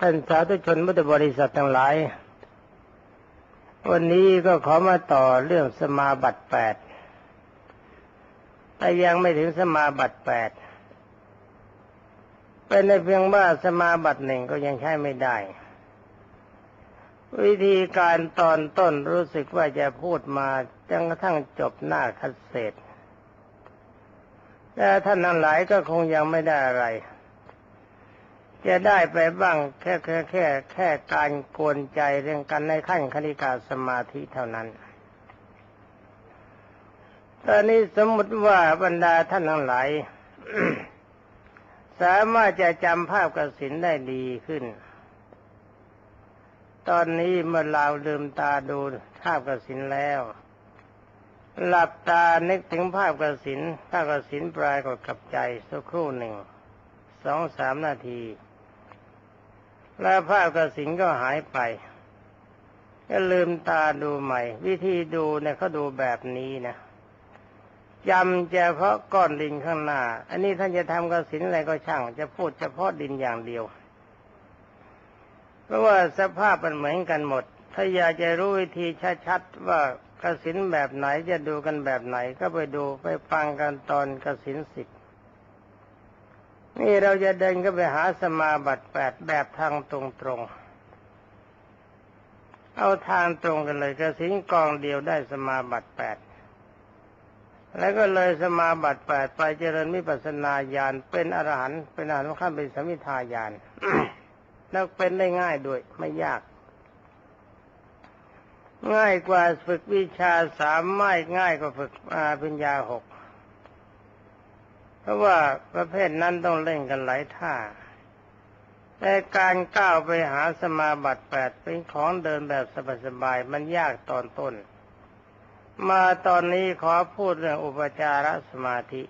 ท่านสาธุชนมุตบริษัททั้งหลาย วันนี้ก็ขอมาต่อเรื่องสมาบัติแปดแต่ยังไม่ถึงสมาบัติแปดเป็นในเพียงว่าสมาบัติหนึ่งก็ยังใช้ไม่ได้ วิธีการตอนต้นรู้สึกว่าจะพูดมาจนกระทั่งจบหน้าคัดเศษแต่ท่านทั้งหลายก็คงยังไม่ได้อะไร จะได้ไปบ้างแค่แค่แค่แค่การโกนใจเรื่องกันในขั้นคณิกาสมาธิเท่านั้น ตอนนี้สมมติว่าบรรดาท่านทั้งหลายสามารถจะจำภาพกสินได้ดีขึ้น ตอนนี้เมื่อเราลืมตาดูภาพกสินแล้ว หลับตานึกถึงภาพกสินภาพกสินปลายกดกับใจสักครู่หนึ่ง สองสามนาที แล้วภาพกสินก็หายไปก็ลืมตาดูใหม่ วิธีดูเนี่ยเขาดูแบบนี้นะจำเฉพาะก้อนดินข้างหน้า อันนี้ท่านจะทำกสินอะไรก็ช่าง จะพูดเฉพาะดินอย่างเดียว เพราะว่าสภาพมันเหมือนกันหมด ถ้าอยากจะรู้วิธีชัดๆว่ากสินแบบไหนจะดูกันแบบไหน ก็ไปดูไปฟังกันตอนกสินสิบ นี่เราจะเดินก็ไปหาสมาบัติแปดแบบทางตรงๆเอาทางตรงกันเลยกสินกองเดียวได้สมาบัติแปดแล้วก็เลยสมาบัติแปดไปเจริญมิปัสนาญาณเป็นอรหันต์เป็นอรหันต์ขั้นเป็นสมิทายานแล้วเป็นได้ง่ายด้วยไม่ยาก ง่ายกว่าฝึกวิชาสามไม่ง่ายกว่าฝึกปัญญาหก เพราะว่าประเภทนั้นต้องเล่นกันหลายท่าแต่การก้าวไปหาสมาบัติแปดเป็นของเดินแบบสบายๆมันยากตอนต้น มาตอนนี้ขอพูดเรื่องอุปจารสมาธิ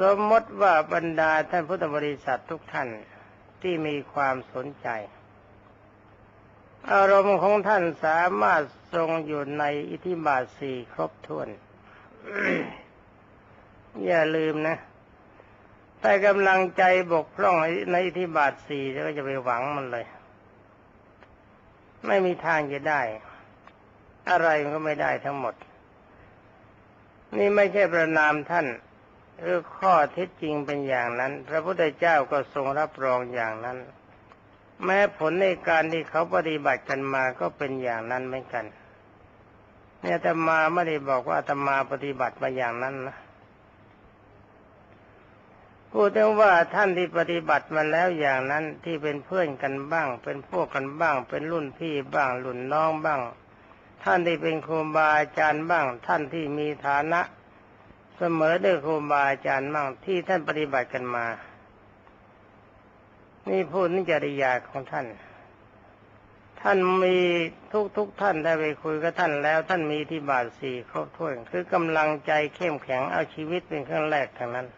สมมติว่าบรรดาท่านพุทธบริษัททุกท่านที่มีความสนใจ อารมณ์ของท่านสามารถทรงอยู่ในอิทธิบาทสี่ครบถ้วน อย่าลืมนะแต่กำลังใจบกพร่องในอิทธิบาทสี่ก็จะไปหวังมันเลย ไม่มีทางจะได้ อะไรมันก็ไม่ได้ทั้งหมด นี่ไม่ใช่ประนามท่านหรือข้อเท็จจริงเป็นอย่างนั้น พระพุทธเจ้าก็ทรงรับรองอย่างนั้น แม้ผลในการที่เขาปฏิบัติกันมาก็เป็นอย่างนั้นเหมือนกัน เนี่ยธรรมาไม่ได้บอกว่าธรรมาปฏิบัติมาอย่างนั้นนะ พูดถึงว่าท่านที่ปฏิบัติมาแล้วอย่างนั้นที่เป็นเพื่อนกันบ้าง เป็นพวกกันบ้าง เป็นรุ่นพี่บ้างรุ่นน้องบ้าง ท่านที่เป็นครูบาอาจารย์บ้าง ท่านที่มีฐานะ เสมอด้วยครูบาอาจารย์บ้างที่ท่านปฏิบัติกันมา นี่พูดนิจริยาของท่าน ท่านมีทุกทุกท่านได้ไปคุยกับท่านแล้ว ท่านมีที่บาทสี่ครบถ้วนคือกำลังใจเข้มแข็งเอาชีวิตเป็นเครื่องแรกทางนั้น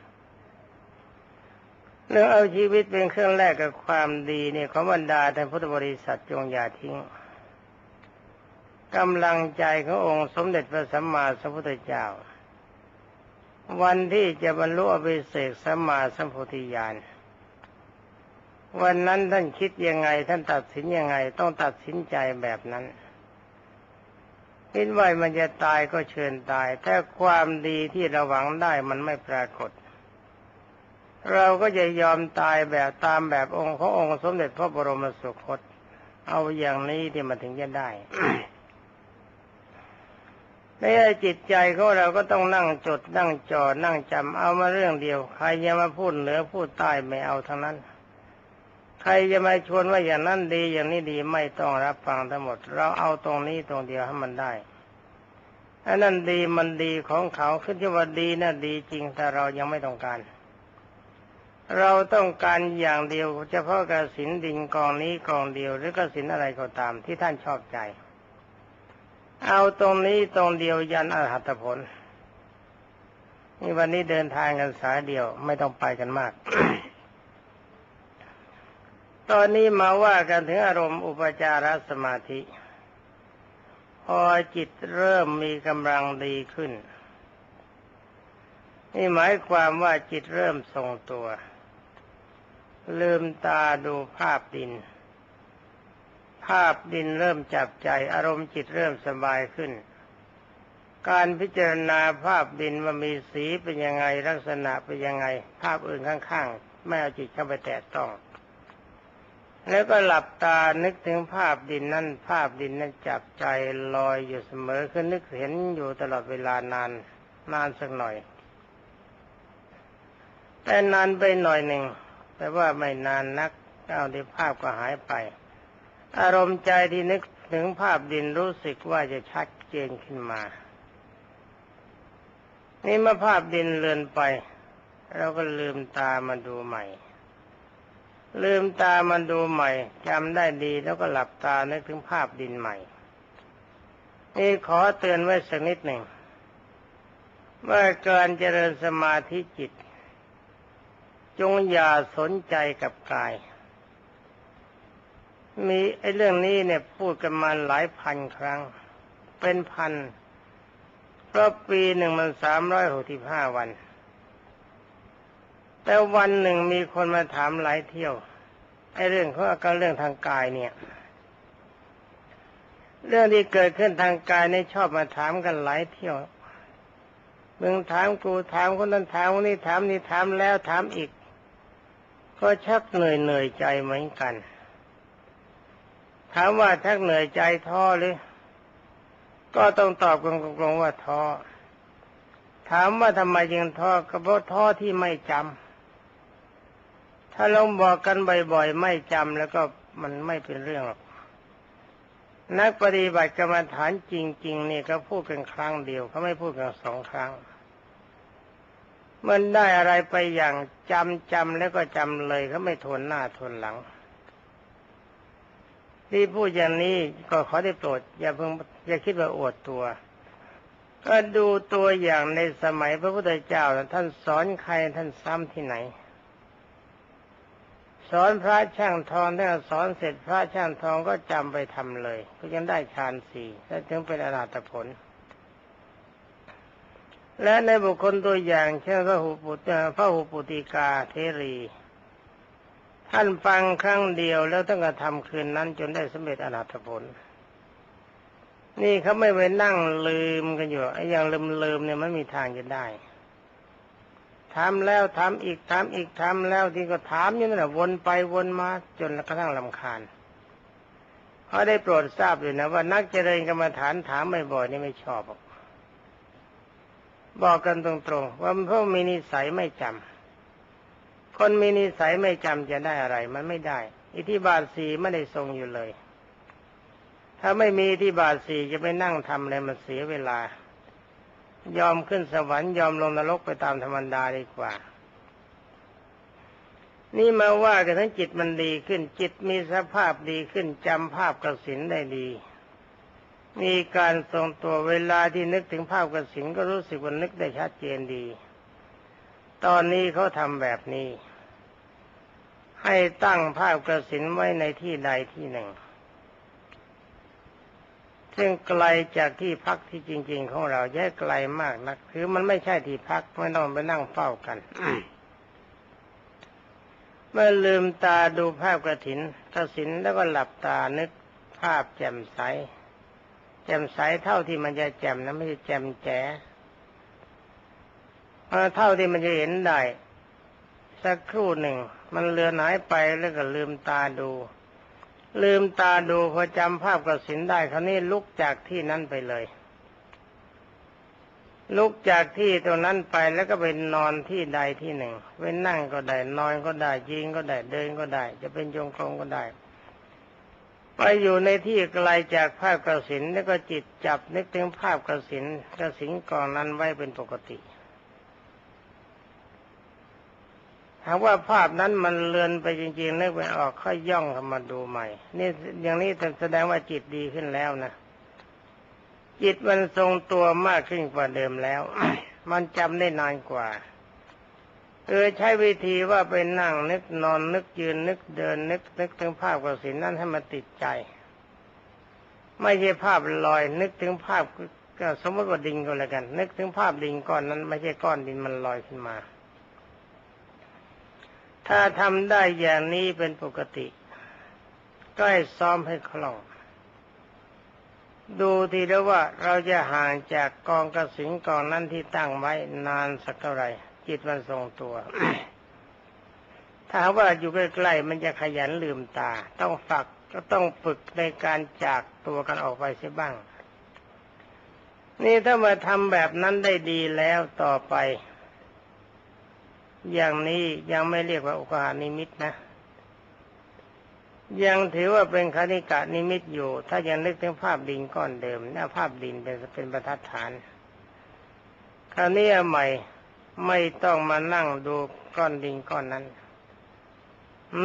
เรื่องเอาชีวิตเป็นเครื่องแรกกับความดีเนี่ยของบรรดาท่านพุทธบริษัทจงอย่าทิ้งกำลังใจขององค์สมเด็จพระสัมมาสัมพุทธเจ้า วันที่จะบรรลุอภิเศกสัมมาสัมพุทธิญาณวันนั้นท่านคิดยังไง ท่านตัดสินยังไง ต้องตัดสินใจแบบนั้นคิดว่ามันจะตายก็เชิญตาย ถ้าความดีที่เราหวังได้มันไม่ปรากฏ เราก็จะยอมตายแบบตามแบบองค์ขององค์สมเด็จพระบรมสุคต เอาอย่างนี้ที่มันถึงจะได้ในจิตใจของเราก็ต้องนั่งจดนั่งจอนั่งจำเอามาเรื่องเดียว ใครจะมาพูดเหนือพูดใต้ไม่เอาทั้งนั้น ใครจะมาชวนว่าอย่างนั้นดีอย่างนี้ดีไม่ต้องรับฟังทั้งหมด เราเอาตรงนี้ตรงเดียวให้มันได้อันนั้นดีมันดีของเขาขึ้นที่ว่าดีนะ่ะดีจริงแต่เรายังไม่ต้องการ เราต้องการอย่างเดียวเฉพาะกสินดินกองนี้กองเดียว หรือกสินอะไรก็ตามที่ท่านชอบใจ เอาตรงนี้ตรงเดียวยันอรหัตผลนี่วันนี้เดินทางกันสายเดียวไม่ต้องไปกันมาก ตอนนี้มาว่ากันถึงอารมณ์อุปจารสมาธิ พอจิตเริ่มมีกำลังดีขึ้นนี่หมายความว่าจิตเริ่มทรงตัว ลืมตาดูภาพดิน ภาพดินเริ่มจับใจอารมณ์จิตเริ่มสบายขึ้น การพิจารณาภาพดินว่ามีสีเป็นยังไงลักษณะเป็นยังไง ภาพอื่นข้างๆ ไม่เอาจิตเข้าไปแตะต้อง แล้วก็หลับตานึกถึงภาพดินนั่นภาพดินนั้นจับใจลอยอยู่เสมอคือนึกเห็นอยู่ตลอดเวลานานนานสักหน่อย แต่นานไปหน่อยหนึ่ง แต่ว่าไม่นานนักเอาที่ภาพก็หายไป อารมณ์ใจที่นึกถึงภาพดินรู้สึกว่าจะชัดเจนขึ้นมา นี่เมื่อภาพดินเลือนไปเราก็ลืมตามาดูใหม่ ลืมตามาดูใหม่จำได้ดีแล้วก็หลับตานึกถึงภาพดินใหม่ นี่ขอเตือนไว้สักนิดหนึ่งว่าการเจริญสมาธิจิต จงอย่าสนใจกับกาย มีไอ้เรื่องนี้เนี่ยพูดกันมาหลายพันครั้ง เป็นพันเพราะปีหนึ่งมันสามร้อยหกสิบห้าวัน แต่วันหนึ่งมีคนมาถามหลายเที่ยวไอ้เรื่องเขาก็เรื่องทางกายเนี่ย เรื่องที่เกิดขึ้นทางกายนี่ชอบมาถามกันหลายเที่ยวมึงถามกูถามคนนั้นถามคนนี้ถามนี่ถามแล้วถามอีก ก็ชักเหนื่อยเหนื่อยใจเหมือนกัน ถามว่าชักเหนื่อยใจท้อหรือ ก็ต้องตอบกันตรงๆว่าท้อ ถามว่าทำไมยังท้อก็เพราะท้อที่ไม่จำถ้าลองบอกกันบ่อยๆไม่จำแล้วก็มันไม่เป็นเรื่องหรอกนักปฏิบัติกรรมฐานจริงๆนี่ก็พูดกันครั้งเดียวเขาไม่พูดกันสองครั้ง มันได้อะไรไปอย่างจำจำแล้วก็จำเลยเขาไม่ทนหน้าทนหลัง ที่พูดอย่างนี้ก็ขอได้โปรด อย่าเพิ่งอย่าคิดว่าอวดตัวก็ดูตัวอย่างในสมัยพระพุทธเจ้าท่านสอนใครท่านซ้ำที่ไหน สอนพระช่างทองท่านสอนเสร็จพระช่างทองก็จำไปทำเลย ก็ยังได้ฌานสี่และถึงเป็นอนาตผล และในบุคคลตัวอย่างเช่นพระหูปุตพระหูปุติกาเทรี ท่านฟังครั้งเดียวแล้วต้องกระทำคืนนั้นจนได้สำเร็จอนาถผล นี่เขาไม่ไปนั่งลืมกันอยู่ไอ้อย่างลืมลืมเนี่ยมันมีทางจะได้ถามแล้วถามอีกถามอีกถามแล้วที่ก็ถามอยู่นั่นแหละวนไปวนมาจนกระทั่งลำคาญเขาได้โปรดทราบเลยนะว่านักเจริญกรรมฐานถามบ่อยๆนี่ไม่ชอบ บอกกันตรงๆว่าพราะมีนิสัยไม่จำคนมีนิสัยไม่จำจะได้อะไร มันไม่ได้ อิทธิบาทสีไม่ได้ทรงอยู่เลย ถ้าไม่มีอิทธิบาทสีจะไปนั่งทำอะไรมันเสียเวลา ยอมขึ้นสวรรค์ยอมลงนรกไปตามธรรมดาดีกว่า นี่มาว่ากันทั้งจิตมันดีขึ้น จิตมีสภาพดีขึ้นจำภาพกสินได้ดี มีการทรงตัวเวลาที่นึกถึงภาพกระสินก็รู้สึกว่านึกได้ชัดเจนดี ตอนนี้เขาทำแบบนี้ ให้ตั้งภาพกระสินไว้ในที่ใดที่หนึ่ง ซึ่งไกลจากที่พักที่จริง ๆ ของเราแยกไกลมากนัก คือมันไม่ใช่ที่พักไม่ต้องไปนั่งเฝ้ากันเมื่อลืมตาดูภาพกระถินกระสินแล้วก็หลับตานึกภาพแจ่มใส แจ่มใสเท่าที่มันจะแจ่มนะไม่ใช่แจ่มแจ๋เท่าที่มันจะเห็นได้ สักครู่หนึ่ง มันเลือนหายไปแล้วก็ลืมตาดู ลืมตาดูพอจำภาพกระสินได้คราวนี้ลุกจากที่นั้นไปเลย ลุกจากที่ตรงนั้นไปแล้วก็ไปนอนที่ใดที่หนึ่งไปนั่งก็ได้นอนก็ได้ยิงก็ได้เดินก็ได้ จะเป็นโยงกลมก็ได้ ไปอยู่ในที่ไกลจากภาพกระสินแล้วก็จิตจับนึกถึงภาพกระสินกระสินกองนั้นไว้เป็นปกติหากว่าภาพนั้นมันเลือนไปจริงๆนึกไปออกค่อยย่องเข้ามาดูใหม่ นี่อย่างนี้แสดงว่าจิตดีขึ้นแล้วนะ จิตมันทรงตัวมากขึ้นกว่าเดิมแล้ว มันจำได้นานกว่า เออใช้วิธีว่าไปนั่งนึกนอนนึกยืนนึกเดินนึกนึกถึงภาพกสินนั่นให้มันติดใจ ไม่ใช่ภาพลอย นึกถึงภาพก็สมมติว่าดินก็แล้วกัน นึกถึงภาพดินก้อนนั้น ไม่ใช่ก้อนดินมันลอยขึ้นมา ถ้าทำได้อย่างนี้เป็นปกติ ก็ให้ซ้อมให้คล่องดูทีแล้วว่าเราจะห่างจากกองกระสินกองนั้นที่ตั้งไว้นานสักเท่าไหร่ จิตมันทรงตัว ถ้าว่าอยู่ใกล้ๆมันจะขยันลืมตา ต้องฝักก็ต้องฝึกในการจากตัวกันออกไปเสียบ้าง นี่ถ้ามาทำแบบนั้นได้ดีแล้วต่อไป อย่างนี้ยังไม่เรียกว่าอุกหานิมิตนะยังถือว่าเป็นคณิกะนิมิตอยู่ ถ้ายังนึกถึงภาพดินก้อนเดิมหน้าภาพดินเป็นเป็นประทัดฐาน คราวนี้ใหม่ ไม่ต้องมานั่งดูก้อนดินก้อนนั้น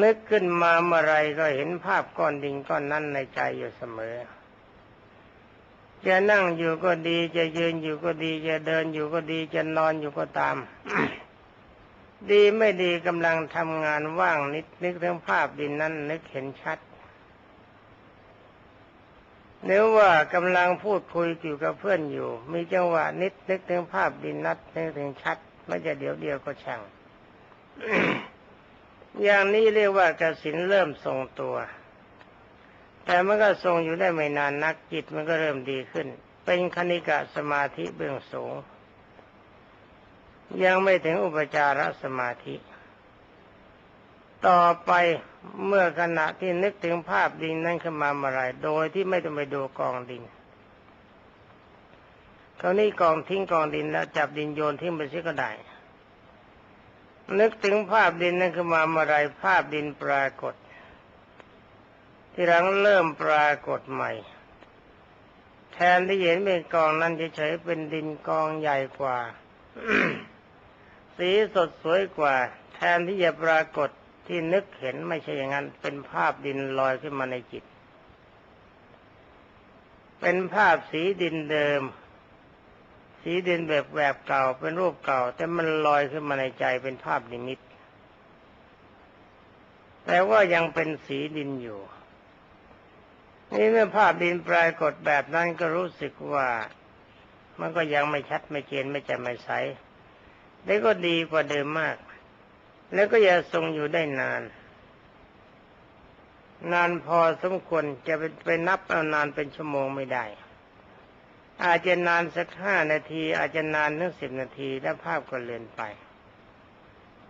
นึกขึ้นมาเมื่อไรก็เห็นภาพก้อนดินก้อนนั้นในใจอยู่เสมอ จะนั่งอยู่ก็ดี จะยืนอยู่ก็ดี จะเดินอยู่ก็ดี จะนอนอยู่ก็ตาม ดีไม่ดีกำลังทำงานว่างนิดนึกถึงภาพดินนั้น นึกเห็นชัดเนื้อว่ากำลังพูดคุยอยู่กับเพื่อนอยู่ มีจังหวะนิดนึกถึงภาพดินนัดนึกถึงชัด ไม่จะเดี๋ยวเดียวก็ช่างอย่างนี้เรียกว่ากสินเริ่มทรงตัว แต่มันก็ทรงอยู่ได้ไม่นานนักจิตมันก็เริ่มดีขึ้น เป็นคณิกะสมาธิเบื้องสูง ยังไม่ถึงอุปจารสมาธิ ต่อไปเมื่อขณะที่นึกถึงภาพดินนั้นขึ้นมาเมื่อไรโดยที่ไม่ต้องไปดูกองดิน คราวนี้กองทิ้งกองดินแล้วจับดินโยนทิ้งไปซิก็ได้ นึกถึงภาพดินนั้นขึ้นมาเมื่อไรภาพดินปรากฏ ที่หลังเริ่มปรากฏใหม่ แทนที่เห็นเป็นกองนั้นเฉยๆเป็นดินกองใหญ่กว่า สีสดสวยกว่า แทนที่จะปรากฏที่นึกเห็นไม่ใช่อย่างนั้น เป็นภาพดินลอยขึ้นมาในจิต เป็นภาพสีดินเดิม สีดินแบบแบบเก่าเป็นรูปเก่า แต่มันลอยขึ้นมาในใจเป็นภาพนิมิต แต่ว่ายังเป็นสีดินอยู่ นี่เมื่อภาพดินปรากฏแบบนั้นก็รู้สึกว่ามันก็ยังไม่ชัดไม่เจนไม่แจ่มไม่ใสได้ก็ดีกว่าเดิมมาก แล้วก็อย่าทรงอยู่ได้นาน นานพอสมควรจะไปไปนับเอานานเป็นชั่วโมงไม่ได้ อาจจะนานสักห้านาที อาจจะนานถึงสิบนาทีแล้วภาพก็เลือนไป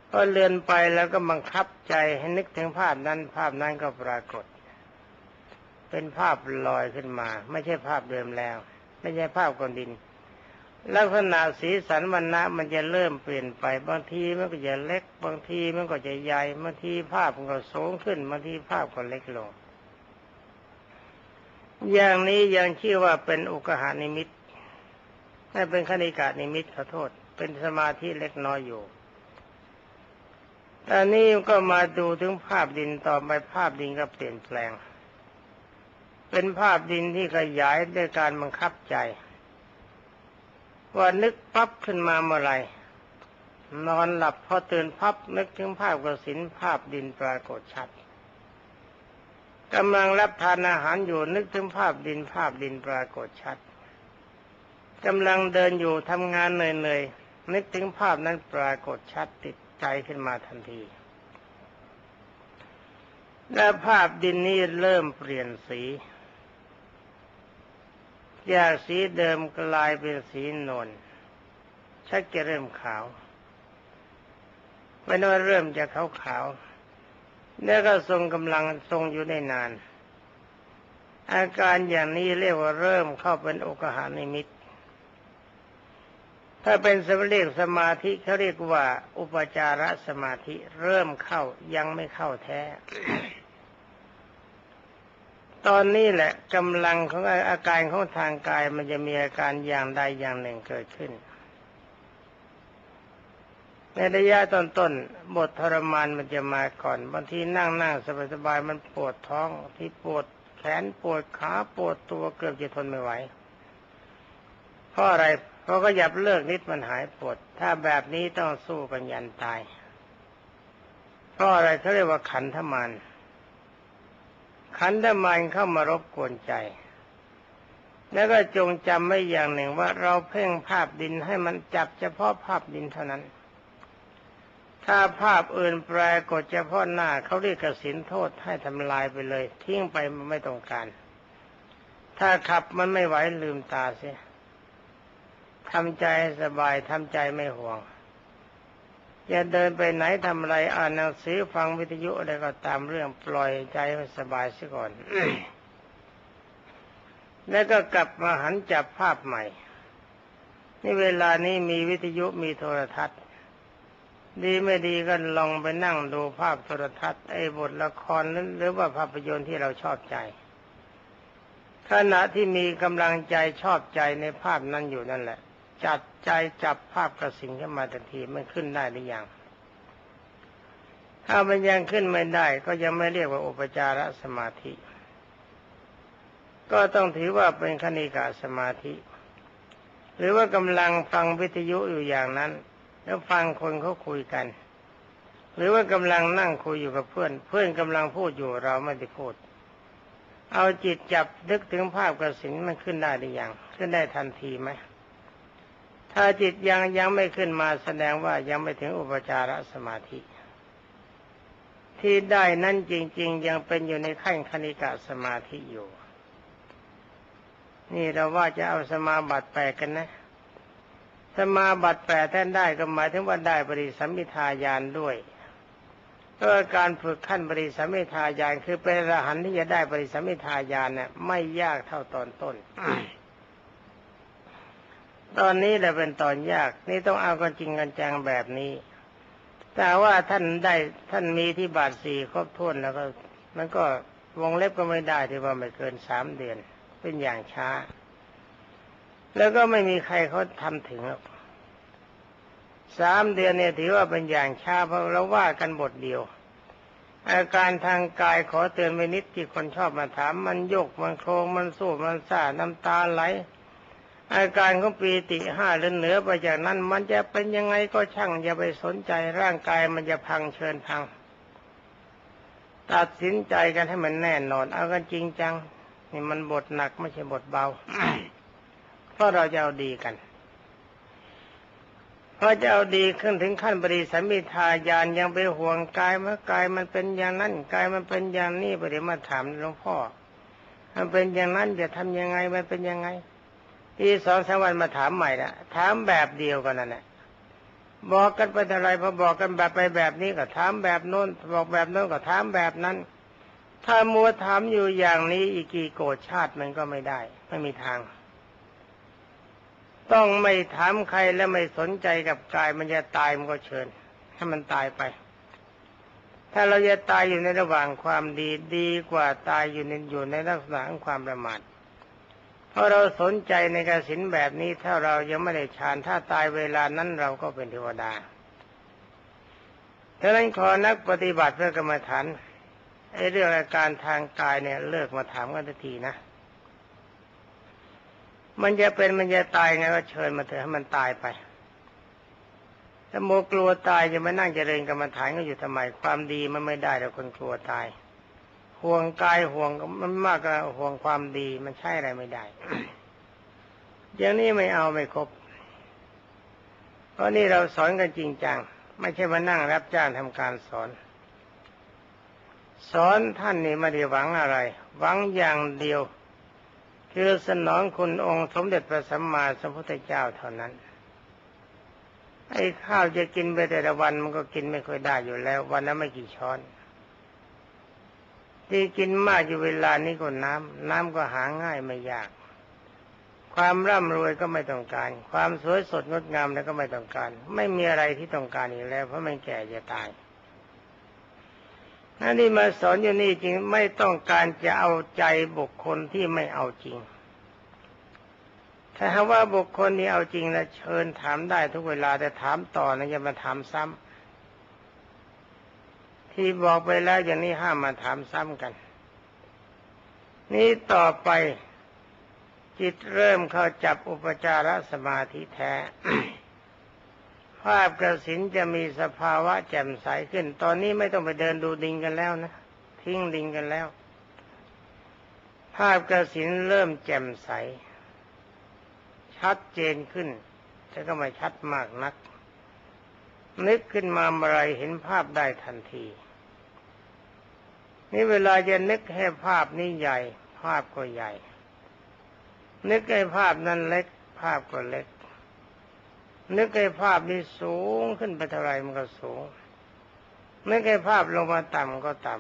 พอเลือนไปแล้วก็บังคับใจให้นึกถึงภาพนั้น ภาพนั้นก็ปรากฏ เป็นภาพลอยขึ้นมา ไม่ใช่ภาพเดิมแล้ว ไม่ใช่ภาพก้อนดินลักษณะสีสันวันนะมันจะเริ่มเปลี่ยนไป บางทีมันก็จะเล็ก บางทีมันก็จะใหญ่บางทีภาพมันก็สูงขึ้นบางทีภาพก็เล็กลง อย่างนี้ยังชื่อว่าเป็นอุกหานิมิตนั่นเป็นคณิกานิมิตขอโทษ เป็นสมาธิเล็กน้อยอยู่อันนี้ก็มาดูถึงภาพดินต่อไปภาพดินก็เปลี่ยนแปลง เป็นภาพดินที่ขยายด้วยการบังคับใจ ว่านึกปั๊บขึ้นมาเมื่อไรนอนหลับพอตื่นพับนึกถึงภาพกสินภาพดินปรากฏชัด กำลังรับทานอาหารอยู่นึกถึงภาพดินภาพดินปรากฏชัดกำลังเดินอยู่ทำงานเหนื่อยๆนึกถึงภาพนั้นปรากฏชัดติดใจขึ้นมาทันที และภาพดินนี้เริ่มเปลี่ยนสีจากสีเดิมกลายเป็นสีนวลชักจะเริ่มขาวเป็นว่าเริ่มจะขาวขาว แล้วก็ทรงกำลังทรงอยู่ได้นาน อาการอย่างนี้เรียกว่าเริ่มเข้าเป็นอกหานิมิต ถ้าเป็นสมเรียกสมาธิเขาเรียกว่า อุปจารสมาธิเริ่มเข้ายังไม่เข้าแท้ ตอนนี้แหละกำลังของอาการของทางกายมันจะมีอาการอย่างใดอย่างหนึ่งเกิดขึ้น ในระยะต้นๆบททรมานมันจะมาก่อนบางทีนั่งนั่งสบายๆมันปวดท้องที่ปวดแขนปวดขาปวดตัวเกือบจะทนไม่ไหวเพราะอะไรเพราะก็หยับเลิกนิดมันหายปวด ถ้าแบบนี้ต้องสู้กันยันตาย เพราะอะไรเขาเรียกว่าขันธมานขันธมันเข้ามารบกวนใจ แล้วก็จงจำไว้อย่างหนึ่งว่าเราเพ่งภาพดินให้มันจับเฉพาะภาพดินเท่านั้น ถ้าภาพอื่นปรากฏเฉพาะหน้าเขาเรียกกสินโทษให้ทำลายไปเลย ทิ้งไปมันไม่ต้องการ ถ้าขับมันไม่ไหวลืมตาเสียทำใจสบายทำใจไม่ห่วงอย่าเดินไปไหนทำอะไรอ่านหนังสือฟังวิทยุอะไรก็ตามเรื่องปล่อยใจให้สบายซะก่อน แล้วก็กลับมาหันจับภาพใหม่ ในเวลานี้มีวิทยุมีโทรทัศน์ ดีไม่ดีก็ลองไปนั่งดูภาพโทรทัศน์ไอ้บทละครหรือว่าภาพยนตร์ที่เราชอบใจ ขณะที่มีกำลังใจชอบใจในภาพนั้นอยู่นั่นแหละ จัดใจจับภาพกระสิงขึ้นมาทันทีมันขึ้นได้หรือยังถ้ามันยังขึ้นไม่ได้ก็ยังไม่เรียกว่าอุปจารสมาธิ ก็ต้องถือว่าเป็นคณิกาสมาธิ หรือว่ากำลังฟังวิทยุอยู่อย่างนั้น แล้วฟังคนเขาคุยกัน หรือว่ากำลังนั่งคุยอยู่กับเพื่อน เพื่อนกำลังพูดอยู่เราไม่ได้พูด เอาจิตจับนึกถึงภาพกระสินมันขึ้นได้หรือยังขึ้นได้ทันทีไหมถ้าจิตยังยังไม่ขึ้นมาแสดงว่ายังไม่ถึงอุปจารสมาธิ ที่ได้นั่นจริง ๆ ยังเป็นอยู่ในขั้นคณิกะสมาธิอยู่ นี่เราว่าจะเอาสมาบัติแปลกันนะ สมาบัติแปลท่านได้ก็หมายถึงว่าได้บริสัมมิทายานด้วยเพราะการฝึกขั้นบริสัมมิทายานคือเป็นรหันที่จะได้บริสัมมิทายานเนี่ยไม่ยากเท่าตอนต้น ตอนนี้แหละเป็นตอนยาก นี่ต้องเอากันจริงกันจังแบบนี้ แต่ว่าท่านได้ท่านมีที่บาทสี่ครบถ้วนแล้วก็ มันก็วงเล็บก็ไม่ได้ที่ว่าไม่เกินสามเดือน เป็นอย่างช้า แล้วก็ไม่มีใครเขาทำถึง สามเดือนเนี่ยถือว่าเป็นอย่างช้าเพราะเราว่ากันบทเดียว อาการทางกายขอเตือนไว้นิดที่คนชอบมาถาม มันยกมันโครงมันสู้มันซ่าน้ำตาไหล อาการของปีติห้าเลือเหนือไปจากนั้น มันจะเป็นยังไงก็ช่างอย่าไปสนใจร่างกายมันจะพังเชิญพัง ตัดสินใจกันให้มันแน่นอน เอากันจริงจังนี่มันบทหนักไม่ใช่บทเบาเพราะเราจะเอาดีกัน พอจะเอาดีขึ้นถึงขั้นบริสัมมิทายานยังไปห่วงกายเมื่อกายมันเป็นอย่างนั้นกายมันเป็นอย่างนี้ไปเดี๋ยวมาถามหลวงพ่อ มันเป็นอย่างนั้นจะทำยังไงมันเป็นยังไงที่สองสามวันมาถามใหม่ละถามแบบเดียวกันนั่นแหละบอกกันไปอะไรพอบอกกันแบบไปแบบนี้ก็ถามแบบโน้นบอกแบบโน้นก็ถามแบบนั้น ถ้ามัวถามอยู่อย่างนี้อีกกี่โกรธชาติมันก็ไม่ได้ ไม่มีทาง ต้องไม่ถามใครและไม่สนใจกับกายมันจะตายมันก็เชิญให้มันตายไป ถ้าเราจะตายอยู่ในระหว่างความดีดีกว่าตายอยู่ในอยู่ในลักษณะของความประมาทเพราะเราสนใจในกสินแบบนี้ถ้าเรายังไม่ได้ฌานถ้าตายเวลานั้นเราก็เป็นเทวดาดังนั้นขอนักปฏิบัติเพื่อกรรมฐานไอ้เรื่องอาการทางกายเนี่ยเลิกมาถามกันทีนะ มันจะเป็นมันจะตายไงก็เชิญมาเถอะให้มันตายไปถ้าโมกลัวตายจะมานั่งเจริญกรรมฐานก็อยู่ทำไมความดีมันไม่ได้เราคนกลัวตาย ห่วงกายห่วงมันมากกว่าห่วงความดีมันใช่อะไรไม่ได้อย่างนี้ไม่เอาไม่ครบเพราะนี่เราสอนกันจริงจังไม่ใช่มานั่งรับจ้างทำการสอน สอนท่านนี่ไม่ได้หวังอะไร หวังอย่างเดียว คือสนองคุณองค์สมเด็จพระสัมมาสัมพุทธเจ้าเท่านั้น ไอ้ข้าวจะกินไปแต่ละวันมันก็กินไม่ค่อยได้อยู่แล้ว วันนั้นไม่กี่ช้อน ที่กินมากอยู่เวลานี้ก็น้ำน้ำก็หาง่ายไม่ยาก ความร่ำรวยก็ไม่ต้องการ ความสวยสดงดงามแล้วก็ไม่ต้องการ ไม่มีอะไรที่ต้องการอีกแล้ว เพราะมันแก่จะตาย นั่นนี่มาสอนอยู่นี่จริงไม่ต้องการจะเอาใจบุคคลที่ไม่เอาจริง ถ้าหากว่าบุคคลนี้เอาจริงแล้วเชิญถามได้ทุกเวลาแต่ถามต่อนะอย่ามาถามซ้ำที่บอกไปแล้วอย่างนี้ห้ามมาถามซ้ำกัน นี้ต่อไปจิตเริ่มเข้าจับอุปจารสมาธิแท้ ภาพกระสินจะมีสภาวะแจ่มใสขึ้น ตอนนี้ไม่ต้องไปเดินดูดิงกันแล้วนะ ทิ้งดิงกันแล้ว ภาพกระสินเริ่มแจ่มใส ชัดเจนขึ้นแต่ก็ไม่ชัดมากนัก นึกขึ้นมาเมื่อไรเห็นภาพได้ทันที นี่เวลาจะนึกให้ภาพนี้ใหญ่ ภาพก็ใหญ่ นึกให้ภาพนั้นเล็ก ภาพก็เล็ก นึกให้ภาพนี้สูงขึ้นไปเท่าไรมันก็สูง นึกให้ภาพลงมาต่ำก็ต่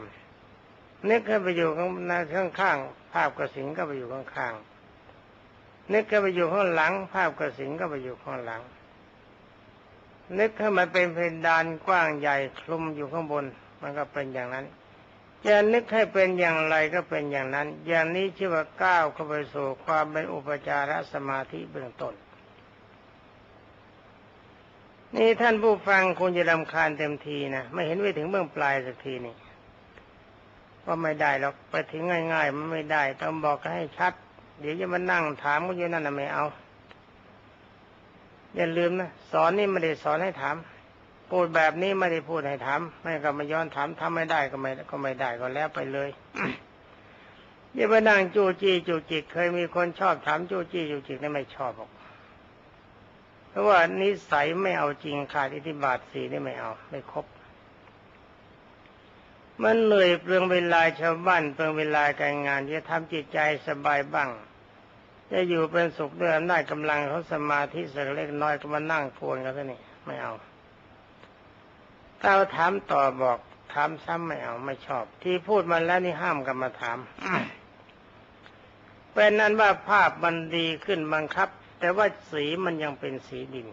ำนึกให้ไปอยู่ข้างข้างๆภาพกระสิงก็ไปอยู่ข้างข้างๆนึกให้ไปอยู่ข้างหลัง ภาพกระสิงก็ไปอยู่ข้างหลัง นึกให้มันเป็นเพดานกว้างใหญ่คลุมอยู่ข้างบน มันก็เป็นอย่างนั้นจะนึกให้เป็นอย่างไรก็เป็นอย่างนั้น อย่างนี้ชื่อว่าก้าวเข้าไปสู่ความเป็นอุปจารสมาธิเบื้องต้น นี่ท่านผู้ฟังคงจะรำคาญเต็มทีนะไม่เห็นไปถึงเบื้องปลายสักทีนี่ว่าไม่ได้หรอกไปถึงง่ายๆมันไม่ได้ ต้องบอกกันให้ชัด เดี๋ยวจะมานั่งถามกันอยู่นั่นนะไม่เอาอย่าลืมนะสอนนี่ไม่ได้สอนให้ถามพูดแบบนี้ไม่ได้พูดให้ถามไม่ก็มาย้อนถามทำไม่ได้ก็ไม่ก็ไม่ได้ก็แล้วไปเลยอย่าไปนั่งจู้จี้จู้จิกเคยมีคนชอบถามจู้จี้จู้จิกนี่ไม่ชอบหรอก เพราะว่านิสัยไม่เอาจริงขาดอิทธิบาทสีนี่ไม่เอาไม่ครบมันเหนื่อยเปลืองเวลาชาวบ้านเปลืองเวลาการงานจะทำจิตใจสบายบ้างจะอยู่เป็นสุขด้วยอำนาจกำลังเของสมาธิสักเล็กน้อยก็มานั่งกวนกันซะนี่ไม่เอาถ้าถามต่อบอกถามซ้ำไม่เอาไม่ชอบ ที่พูดมาแล้วนี่ห้ามกันมาถามเป็นนั้นว่าภาพมันดีขึ้นบังคับ แต่ว่าสีมันยังเป็นสีดิน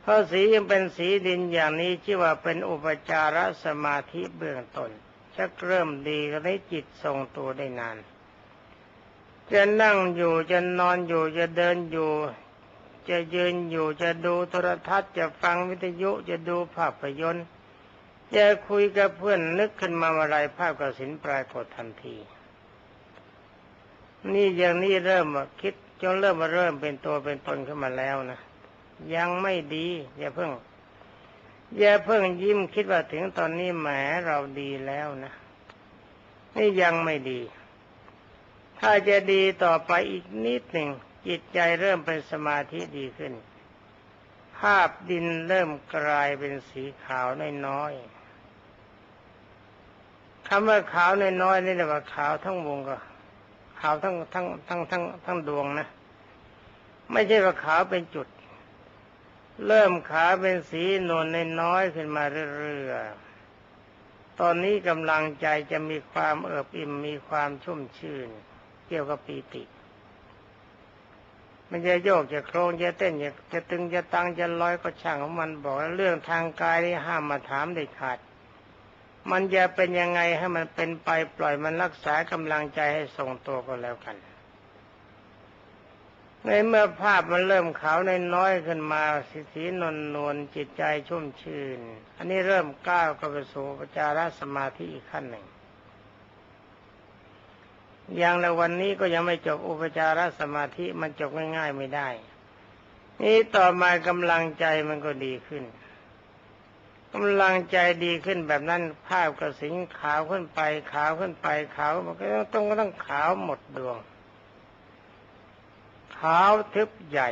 เพราะสียังเป็นสีดินอย่างนี้ชื่อว่าเป็นอุปจารสมาธิเบื้องต้นจะเริ่มดีก็ได้จิตทรงตัวได้นาน จะนั่งอยู่จะนอนอยู่จะเดินอยู่ จะยืนอยู่จะดูโทรทัศน์จะฟังวิทยุจะดูภาพยนตร์จะคุยกับเพื่อนนึกขึ้นมาอะไรภาพกสินปรากฏทันที นี่อย่างนี้เริ่มคิดจนเริ่มมาเริ่มเป็นตัวเป็นตนขึ้นมาแล้วนะยังไม่ดีอย่าเพิ่งอย่าเพิ่งยิ้มคิดว่าถึงตอนนี้แหมเราดีแล้วนะนี่ยังไม่ดี ถ้าจะดีต่อไปอีกนิดหนึ่งจิตใจเริ่มเป็นสมาธิดีขึ้น ภาพดินเริ่มกลายเป็นสีขาวน้อยๆคำว่าขาวน้อยๆนี่เรียกว่าขาวทั้งวงก็ ขาวทั้งทั้งทั้งทั้งทั้งดวงนะ ไม่ใช่ว่าขาวเป็นจุด เริ่มขาวเป็นสีนวลนน้อยขึ้นมาเรื่อยๆตอนนี้กำลังใจจะมีความเอิบอิ่มมีความชุ่มชื่น เกี่ยวกับปีติมันจะโยกจะโครงจะเต้นจะจะตึงจะตังจะลอยก็ช่างของมันบอกเรื่องทางกายนี่ห้ามมาถามเด็ดขาด มันจะเป็นยังไงให้มันเป็นไปปล่อยมันรักษากำลังใจให้ทรงตัวก็แล้วกัน ในเมื่อภาพมันเริ่มขาวน้อยขึ้นมาสีสีนวลนวลจิตใจชุ่มชื่น อันนี้เริ่มก้าวเข้าไปสู่ปจจารสมาธิอีกขั้นหนึ่งอย่างในวันนี้ก็ยังไม่จบอุปจารสมาธิมันจบง่ายๆไม่ได้ นี่ต่อมากำลังใจมันก็ดีขึ้น กำลังใจดีขึ้นแบบนั้นภาพกระสิงขาวขึ้นไป ขาวขึ้นไป ขาวมันก็ต้องก็ต้องขาวหมดดวง ขาวทึบใหญ่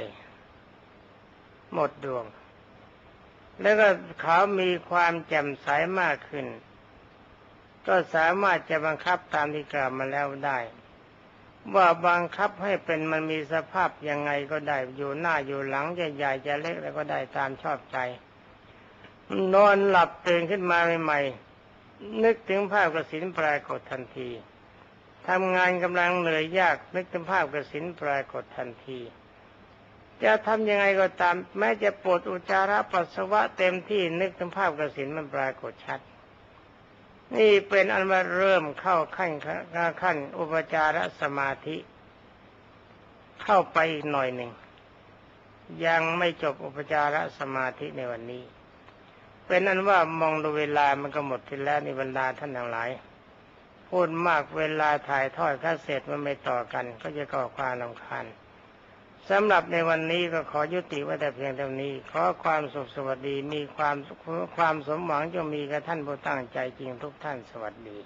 หมดดวง แล้วก็ขาวมีความแจ่มใสมากขึ้น ก็สามารถจะบังคับตามที่กล่าวมาแล้วได้ ว่าบังคับให้เป็นมันมีสภาพยังไงก็ได้อยู่หน้าอยู่หลังจะใหญ่จะเล็กแล้วก็ได้ตามชอบใจ นอนหลับตื่นขึ้นมาใหม่ๆนึกถึงภาพกระสินปรากฏทันทีทำงานกำลังเหนื่อยยากนึกถึงภาพกระสินปรากฏทันที จะทำยังไงก็ตาม แม้จะปวดอุจจาระปัสสาวะเต็มที่นึกถึงภาพกระสินมันปรากฏชัด นี่เป็นอันว่าเริ่มเข้าขั้นขั้นอุปจารสมาธิ เข้าไปอีกหน่อยหนึ่ง ยังไม่จบอุปจารสมาธิในวันนี้ เป็นนั้นว่ามองดูเวลามันก็หมดทีแล้วในบรรดาท่านทั้งหลาย พูดมากเวลาถ่ายทอดคัสเสร็จมันไม่ต่อกัน ก็จะก่อความลำคาญสำหรับในวันนี้ก็ขอยุติไว้แต่เพียงเท่านี้ ขอความสุขสวัสดีมีความความสมหวังจะมีกับท่านผู้ตั้งใจจริงทุกท่านสวัสดี